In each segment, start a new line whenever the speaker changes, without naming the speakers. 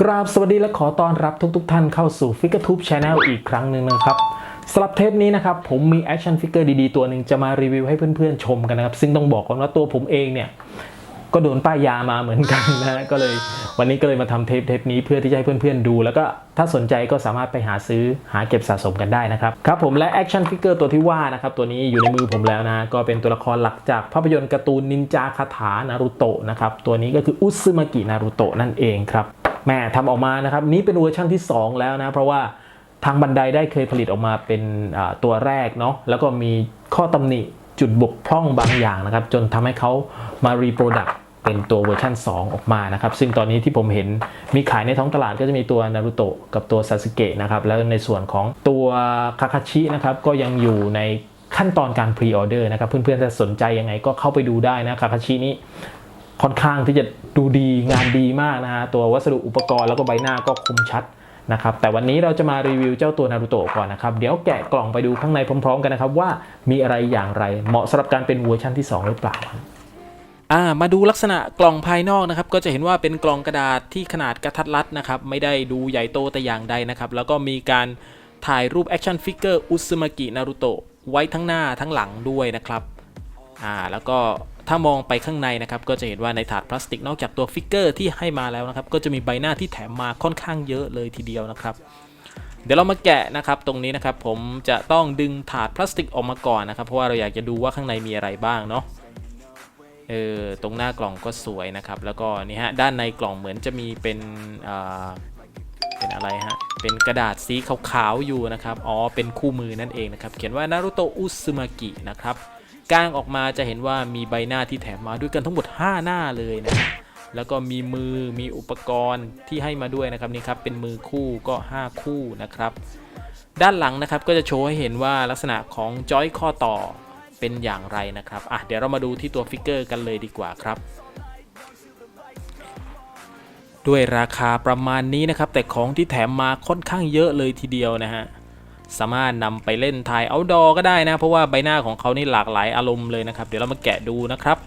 กราบสวัสดีและขอต้อนรับทุกๆทท่านเข้าสู่ Figure Tube Channel อีกครั้งหนึ่งนะครับสำหรับเทปนี้นะครับผมมีแอคชั่นฟิกเกอร์ดีๆ ตัวหนึ่งจะมารีวิวให้เพื่อนๆชมกันนะครับ ซึ่งต้องบอกก่อนว่าตัวผมเองเนี่ยก็โดนป้ายยามาเหมือนกันนะก็เลยวันนี้ก็เลยมาทำเทปเทปนี้เพื่อที่จะให้เพื่อนๆดู แล้วก็ถ้าสนใจก็สามารถไปหาซื้อหาเก็บสะสมกันได้นะครับครับผมและแอคชั่นฟิกเกอร์ตัวที่ว่านะครับตัวนี้อยู่ในมือผมแล้วนะก็เป็นตัวละครหลักจากภาพยนตร์การ์ตูนนินจาคาถานารูโตะนะครับตัวนี้ก็คืออุซึมากินารูโตะนั่นเองครับ แม่ทำออกมานะครับ นี้เป็นเวอร์ชั่นที่ 2 แล้วนะ เพราะว่าทางบันไดได้เคยผลิตออกมาเป็นตัวแรกเนาะแล้วก็มีข้อตำหนิจุดบกพร่องบางอย่างนะครับ จนทำให้เขามารีโปรดักเป็นตัวเวอร์ชัน2 ออกมานะครับ ซึ่งตอนนี้ที่ผมเห็นมีขายในท้องตลาดก็จะมีตัวนารูโตะกับตัวซาสึเกะนะครับ แล้วในส่วนของตัวคาคาชินะครับ ก็ยังอยู่ในขั้นตอนการพรีออเดอร์นะครับ เพื่อนๆถ้าสนใจยังไงก็เข้าไปดูได้นะคาคาชินี้ ค่อนข้างที่จะดูดีงานดีมากนะฮะตัววัสดุอุปกรณ์แล้วก็ใบหน้าก็คมชัดนะครับแต่วันนี้เราจะมารีวิวเจ้าตัวนารูโตะก่อนนะครับ เดี๋ยวแกะกล่องไปดูข้างในพร้อม ๆ กันนะครับ ว่ามีอะไรอย่างไรเหมาะสำหรับการเป็นเวอร์ชันที่สองหรือเปล่าอ่ามาดูลักษณะกล่องภายนอกนะครับ ก็จะเห็นว่าเป็นกล่องกระดาษที่ขนาดกระทัดรัดนะครับ ไม่ได้ดูใหญ่โตแต่อย่างใดนะครับ แล้วก็มีการถ่ายรูปแอคชั่นฟิกเกอร์อุซึมากินารุโตะไว้ทั้งหน้าทั้งหลังด้วยนะครับอ่าแล้วก็ ถ้ามองไปข้างในนะครับก็จะเห็นว่าในถาดพลาสติกนอกจากตัวฟิกเกอร์ที่ให้มาแล้วนะครับก็จะมีใบหน้าที่แถมมาค่อนข้างเยอะเลยทีเดียวนะครับ เดี๋ยวเรามาแกะนะครับตรงนี้นะครับผมจะต้องดึงถาดพลาสติกออกมาก่อนนะครับเพราะว่าเราอยากจะดูว่าข้างในมีอะไรบ้างเนาะเออตรงหน้ากล่องก็สวยนะครับ แล้วก็นี่ฮะด้านในกล่องเหมือนจะมีเป็นอ่าเป็นอะไรฮะ เป็นกระดาษสีขาวๆอยู่นะครับ อ๋อ เป็นคู่มือนั่นเองนะครับ เขียนว่านารุโตะอุซึมากินะครับ กางออกมาจะเห็นว่ามีใบหน้าที่แถมมาด้วยกันทั้งหมด 5 หน้าเลยนะฮะแล้วก็มีมือมีอุปกรณ์ที่ให้มาด้วยนะครับนี่ครับเป็นมือคู่ก็ 5 คู่นะครับ ด้านหลังนะครับก็จะโชว์ให้เห็นว่าลักษณะของจอยข้อต่อเป็นอย่างไรนะครับอะเดี๋ยวเรามาดูที่ตัวฟิกเกอร์กันเลยดีกว่าครับด้วยราคาประมาณนี้นะครับ แต่ของที่แถมมาค่อนข้างเยอะเลยทีเดียวนะฮะ สามารถนำไปเล่นถ่ายเอาดอก็ได้นะ เพราะว่าใบหน้าของเขานี่หลากหลายอารมณ์เลยนะครับ เดี๋ยวเรามาแกะดูนะครับ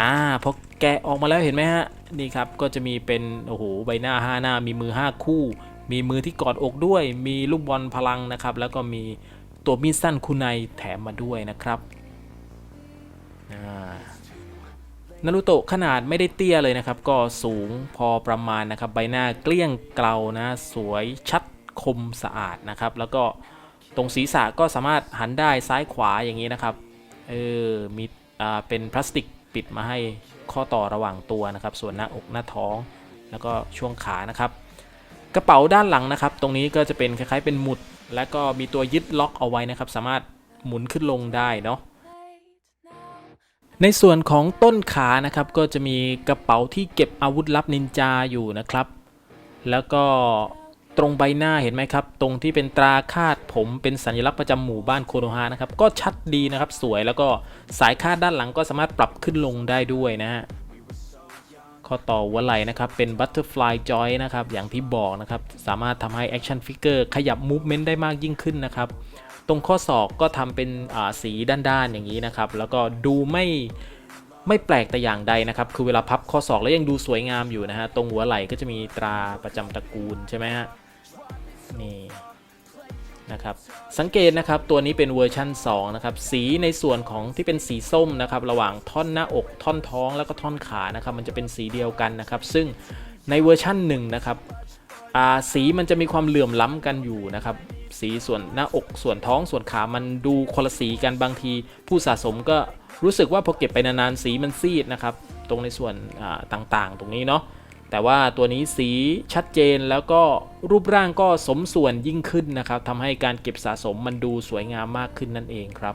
อ่าพอแกะออกมาแล้วเห็นไหมฮะนี่ครับก็จะมีเป็นโอ้โหใบหน้า 5 หน้ามีมือ 5 คู่ มีมือที่กอดอกด้วย มีลูกบอลพลังนะครับ แล้วก็มีตัวมีดสั้นคุณไนแถมมาด้วยนะครับนารูโตะขนาดไม่ได้เตี้ยเลยนะครับ ก็สูงพอประมาณนะครับ ใบหน้าเกลี้ยงเกลานะ สวยชัด คมสะอาดนะครับ แล้วก็ตรงศีรษะก็สามารถหันได้ซ้ายขวาอย่างนี้นะครับ เออ มีอ่าเป็นพลาสติกปิดมาให้ข้อต่อระหว่างตัวนะครับ ส่วนหน้าอกหน้าท้อง แล้วก็ช่วงขานะครับ กระเป๋าด้านหลังนะครับ ตรงนี้ก็จะเป็นคล้ายๆเป็นหมุด แล้วก็มีตัวยึดล็อกเอาไว้นะครับ สามารถหมุนขึ้นลงได้เนาะในส่วนของต้นขานะครับก็จะมีกระเป๋าที่เก็บอาวุธลับนินจาอยู่นะครับ แล้วก็ ตรงใบหน้าเห็นไหมครับ ตรงที่เป็นตราคาดผมเป็นสัญลักษณ์ประจำหมู่บ้านโคโนฮานะครับ ก็ชัดดีนะครับสวยแล้วก็สายคาดด้านหลังก็สามารถปรับขึ้นลงได้ด้วยนะฮะข้อต่อหัวไหล่นะครับ เป็น butterfly joint นะครับ อย่างที่บอกนะครับ สามารถทำให้ action figure ขยับ movement ได้มากยิ่งขึ้นนะครับ ตรงข้อศอกก็ทำเป็นสีด้านๆอย่างนี้นะครับ แล้วก็ดูไม่ ไม่แปลกแต่อย่างใดนะครับ คือเวลาพับข้อศอกแล้วยังดูสวยงามอยู่นะฮะ ตรงหัวไหล่ก็จะมีตราประจำตระกูลใช่ไหมฮะ นี่นะครับ สังเกตนะครับ ตัวนี้เป็นเวอร์ชั่น 2 นะครับ สีในส่วนของที่เป็นสีส้มนะครับ ระหว่างท่อนหน้าอก ท่อนท้อง แล้วก็ท่อนขานะครับ มันจะเป็นสีเดียวกันนะครับ ซึ่งในเวอร์ชั่น1นะครับ สีมันจะมีความเหลื่อมล้ำกันอยู่นะครับ สีส่วนหน้าอกส่วนท้องส่วนขามันดูคนละสีกันบางที ผู้สะสมก็รู้สึกว่าพอเก็บไปนานๆสีมันซีดนะครับ ตรงในส่วนต่างๆ ตรงนี้เนาะแต่ว่าตัวนี้สีชัดเจนแล้วก็รูปร่างก็สมส่วนยิ่งขึ้นนะครับทำให้การเก็บสะสมมันดูสวยงามมากขึ้นนั่นเองครับ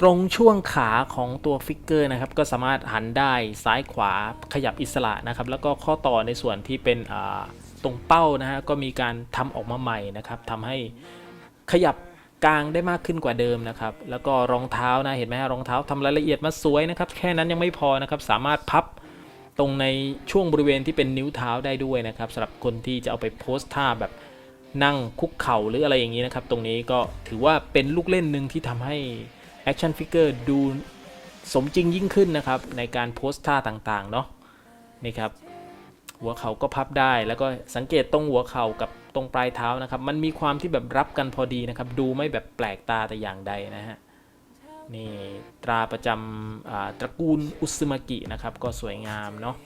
ตรงช่วงขาของตัวฟิกเกอร์นะครับก็สามารถหันได้ซ้ายขวาขยับอิสระนะครับ แล้วก็ข้อต่อในส่วนที่เป็นตรงเป้านะฮะก็มีการทำออกมาใหม่นะครับทำให้ขยับกลางได้มากขึ้นกว่าเดิมนะครับ แล้วก็รองเท้านะเห็นไหมฮะรองเท้าทำรายละเอียดมาสวยนะครับ แค่นั้นยังไม่พอนะครับ สามารถพับตรงในช่วงบริเวณที่เป็นนิ้วเท้าได้ด้วยนะครับสำหรับคนที่จะเอาไปโพสท่าแบบนั่งคุกเข่าหรืออะไรอย่างนี้นะครับ ตรงนี้ก็ถือว่าเป็นลูกเล่นหนึ่งที่ทำให้ แอคชั่นฟิกเกอร์ดูสมจริงยิ่งขึ้นนะครับ ในการโพสท่าต่างๆ เนาะนี่ครับ หัวเข่าก็พับได้แล้วก็สังเกตตรงหัวเข่ากับตรงปลายเท้านะครับ มันมีความที่แบบรับกันพอดีนะครับ ดูไม่แบบแปลกตาแต่อย่างใดนะฮะนี่ตราประจำตระกูลอุซึมากินะครับ ก็สวยงามเนาะ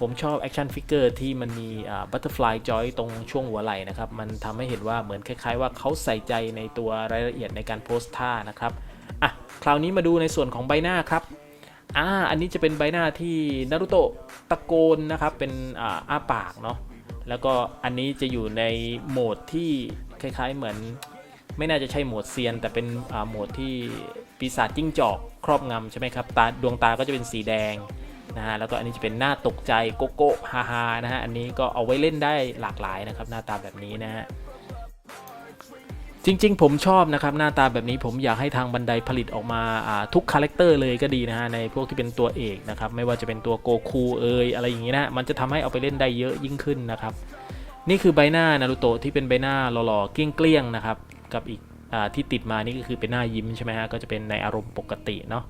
ผมชอบแอคชั่นฟิกเกอร์ที่มันมีบัตเตอร์ฟลายจอยตรงช่วงหัวไหล่นะครับ มันทำให้เห็นว่าเหมือนคล้ายๆ ว่าเขาใส่ใจในตัวรายละเอียดในการโพสท่านะครับอะคราวนี้มาดูในส่วนของใบหน้าครับอ่าอันนี้จะเป็นใบหน้าที่นารุโตะตะโกนนะครับ เป็นอ่าอ้าปากเนาะแล้วก็อันนี้จะอยู่ในโหมดที่คล้ายๆเหมือน ไม่น่าจะใช่โหมดเซียน แต่เป็นอ่าโหมดที่ปีศาจจิ้งจอกครอบงำใช่ไหมครับตาดวงตาก็จะเป็นสีแดง นะฮะแล้วก็อันนี้จะเป็นหน้าตกใจโกโก้ฮาฮานะฮะอันนี้ก็เอาไว้เล่นได้หลากหลายนะครับหน้าตาแบบนี้นะฮะจริง ๆ ผมชอบนะครับหน้าตาแบบนี้ผมอยากให้ทางบันไดผลิตออกมาาทุกคาแรคเตอร์เลยก็ดีนะฮะในพวกที่เป็นตัวเอกนะครับไม่ว่าจะเป็นตัวโกคูเอยอะไรอย่างนี้นะมันจะทำให้เอาไปเล่นได้เยอะยิ่งขึ้นนะครับนี่คือใบหน้านารูโตะที่เป็นใบหน้าหล่อๆเกลี้ยงๆนะครับกับอีกอที่ติดมานี่ก็คือเป็นหน้ายิ้มใช่ไหมฮะก็จะเป็นในอารมณ์ปกติเนาะ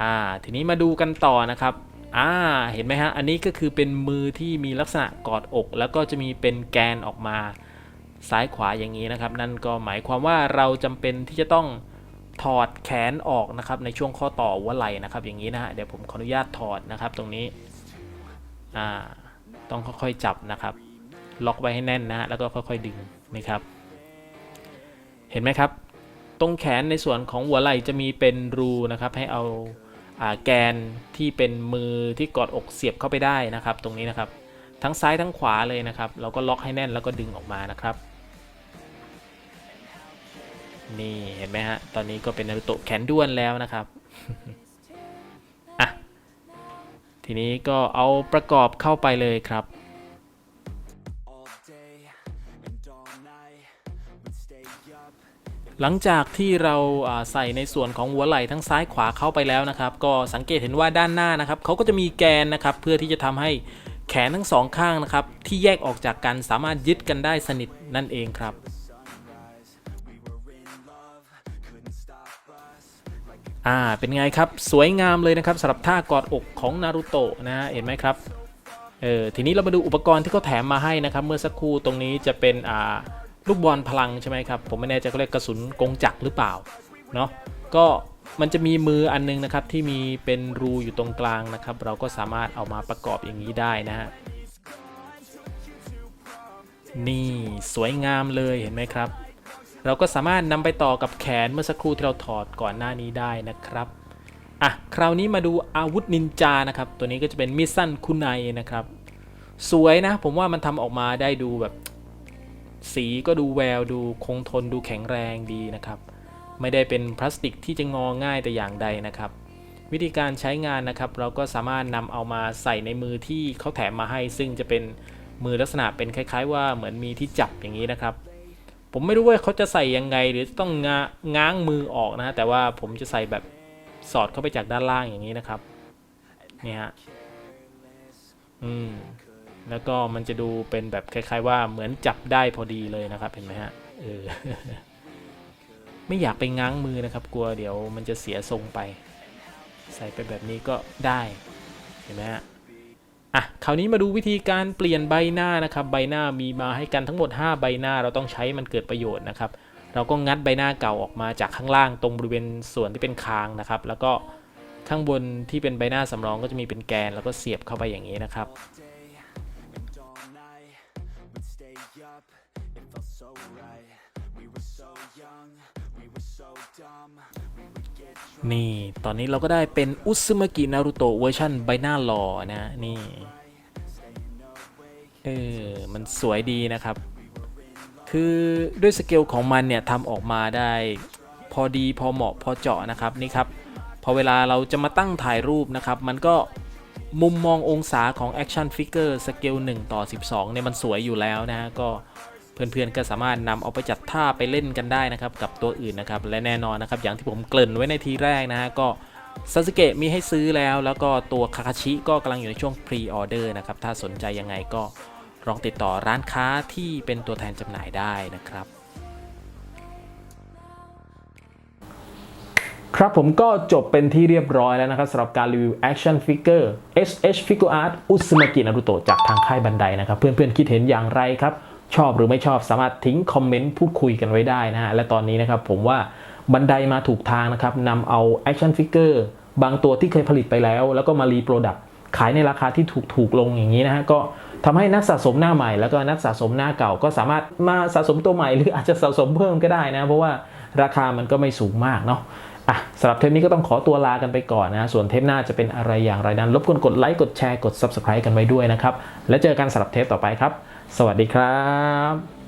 อ่าทีนี้มาดูกันต่อนะครับอ่าเห็นไหมฮะอันนี้ก็คือเป็นมือที่มีลักษณะกอดอก แล้วก็จะมีเป็นแกนออกมาซ้ายขวาอย่างนี้นะครับ นั่นก็หมายความว่าเราจำเป็นที่จะต้องถอดแขนออกนะครับในช่วงข้อต่อหัวไหล่นะครับอย่างนี้นะฮะเดี๋ยวผมขออนุญาตถอดนะครับตรงนี้อ่าต้องค่อยๆจับนะครับ ล็อกไว้ให้แน่นนะฮะแล้วก็ค่อยๆดึงนะครับ เห็นไหมครับ ตรงแขนในส่วนของหัวไหล่จะมีเป็นรูนะครับให้เอา แกนที่เป็นมือที่กอดอกเสียบเข้าไปได้นะครับ ตรงนี้นะครับ ทั้งซ้ายทั้งขวาเลยนะครับ เราก็ล็อกให้แน่นแล้วก็ดึงออกมานะครับ นี่เห็นไหมฮะ ตอนนี้ก็เป็นนารุโตะแขนด้วนแล้วนะครับอะทีนี้ก็เอาประกอบเข้าไปเลยครับ หลังจากที่เราใส่ในส่วนของหัวไหล่ทั้งซ้ายขวาเข้าไปแล้วนะครับ ก็สังเกตเห็นว่าด้านหน้านะครับเขาก็จะมีแกนนะครับ เพื่อที่จะทำให้แขนทั้งสองข้างนะครับ ที่แยกออกจากกันสามารถยึดกันได้สนิทนั่นเองครับอ่าเป็นไงครับสวยงามเลยนะครับสำหรับท่ากอดอกของนารูโตะนะฮะเห็นไหมครับเออทีนี้เรามาดูอุปกรณ์ที่เขาแถมมาให้นะครับ เมื่อสักครู่ตรงนี้จะเป็นอ่า ลูกบอลพลังใช่ไหมครับ ผมไม่แน่ใจเขาเรียกกระสุนกงจักรหรือเปล่าเนาะก็มันจะมีมืออันนึงนะครับที่มีเป็นรูอยู่ตรงกลางนะครับ เราก็สามารถเอามาประกอบอย่างนี้ได้นะฮะนี่สวยงามเลยเห็นไหมครับ เราก็สามารถนำไปต่อกับแขนเมื่อสักครู่ที่เราถอดก่อนหน้านี้ได้นะครับอะคราวนี้มาดูอาวุธนินจานะครับ ตัวนี้ก็จะเป็นมิดสั้นคุไนนะครับ สวยนะ ผมว่ามันทำออกมาได้ดูแบบ สีก็ดูแววดูคงทนดูแข็งแรงดีนะครับ ไม่ได้เป็นพลาสติกที่จะงอง่ายแต่อย่างใดนะครับ วิธีการใช้งานนะครับ เราก็สามารถนำเอามาใส่ในมือที่เขาแถมมาให้ ซึ่งจะเป็นมือลักษณะเป็นคล้าย ๆ ว่าเหมือนมีที่จับอย่างนี้นะครับ ผมไม่รู้ว่าเขาจะใส่ยังไง หรือต้องง,ง้างมือออกนะฮะแต่ว่าผมจะใส่แบบสอดเข้าไปจากด้านล่างอย่างนี้นะครับนี่ฮะอืม แล้วก็มันจะดูเป็นแบบคล้าย ๆ ว่าเหมือนจับได้พอดีเลยนะครับเห็นไหมฮะเออไม่อยากไปง้างมือนะครับ กลัวเดี๋ยวมันจะเสียทรงไป ใส่ไปแบบนี้ก็ได้เห็นไหมฮะอะคราวนี้มาดูวิธีการเปลี่ยนใบหน้านะครับ ใบหน้ามีมาให้กันทั้งหมด 5 ใบหน้าเราต้องใช้มันเกิดประโยชน์นะครับ เราก็งัดใบหน้าเก่าออกมาจากข้างล่างตรงบริเวณส่วนที่เป็นคางนะครับ แล้วก็ข้างบนที่เป็นใบหน้าสำรองก็จะมีเป็นแกนแล้วก็เสียบเข้าไปอย่างนี้นะครับ นี่ ตอนนี้เราก็ได้เป็นอุซึมากินารุโตะเวอร์ชันใบหน้าหล่อนะ นี่ เออ มันสวยดีนะครับ คือด้วยสเกลของมันเนี่ยทำออกมาได้พอดีพอเหมาะพอเจาะนะครับนี่ครับ พอเวลาเราจะมาตั้งถ่ายรูปนะครับ มันก็มุมมององศาของ Action Figure สเกล1ต่อ 12เนี่ยมันสวยอยู่แล้วนะฮะก็ เพื่อนๆก็สามารถนำเอาไปจัดท่าไปเล่นกันได้นะครับกับตัวอื่นนะครับและแน่นอนนะครับอย่างที่ผมเกริ่นไว้ในทีแรกนะฮะก็ซาสึเกะมีให้ซื้อแล้ว แล้วก็ตัวคาคาชิก็กำลังอยู่ในช่วงพรีออเดอร์นะครับถ้าสนใจยังไงก็ลองติดต่อร้านค้าที่เป็นตัวแทนจำหน่ายได้นะครับ ครับผมก็จบเป็นที่เรียบร้อยแล้วนะครับสำหรับการรีวิว Action Figure SH Figure Art อุสมากินารุโตะจากทางค่ายบันไดนะครับ เพื่อนๆคิดเห็นอย่างไรครับ ชอบหรือไม่ชอบสามารถทิ้งคอมเมนต์พูดคุยกันไว้ได้นะฮะและตอนนี้นะครับผมว่าบันไดมาถูกทางนะครับนำเอา Action Figure บางตัวที่เคยผลิตไปแล้ว แล้วก็มารีโปรดักต์ขายในราคาที่ถูกถูกลงอย่างนี้นะฮะก็ทำให้นักสะสมหน้าใหม่ แล้วก็นักสะสมหน้าเก่าก็สามารถมาสะสมตัวใหม่ หรืออาจจะสะสมเพิ่มก็ได้นะ เพราะว่าราคามันก็ไม่สูงมากเนาะอะสำหรับเทปนี้ก็ต้องขอตัวลากันไปก่อนนะ ส่วนเทปหน้าจะเป็นอะไรอย่างไรนั้นรบกวนกดไลค์กดแชร์กด Subscribe กันไว้ด้วยนะครับ แล้วเจอกันสำหรับเทปต่อไปครับ สวัสดีครับ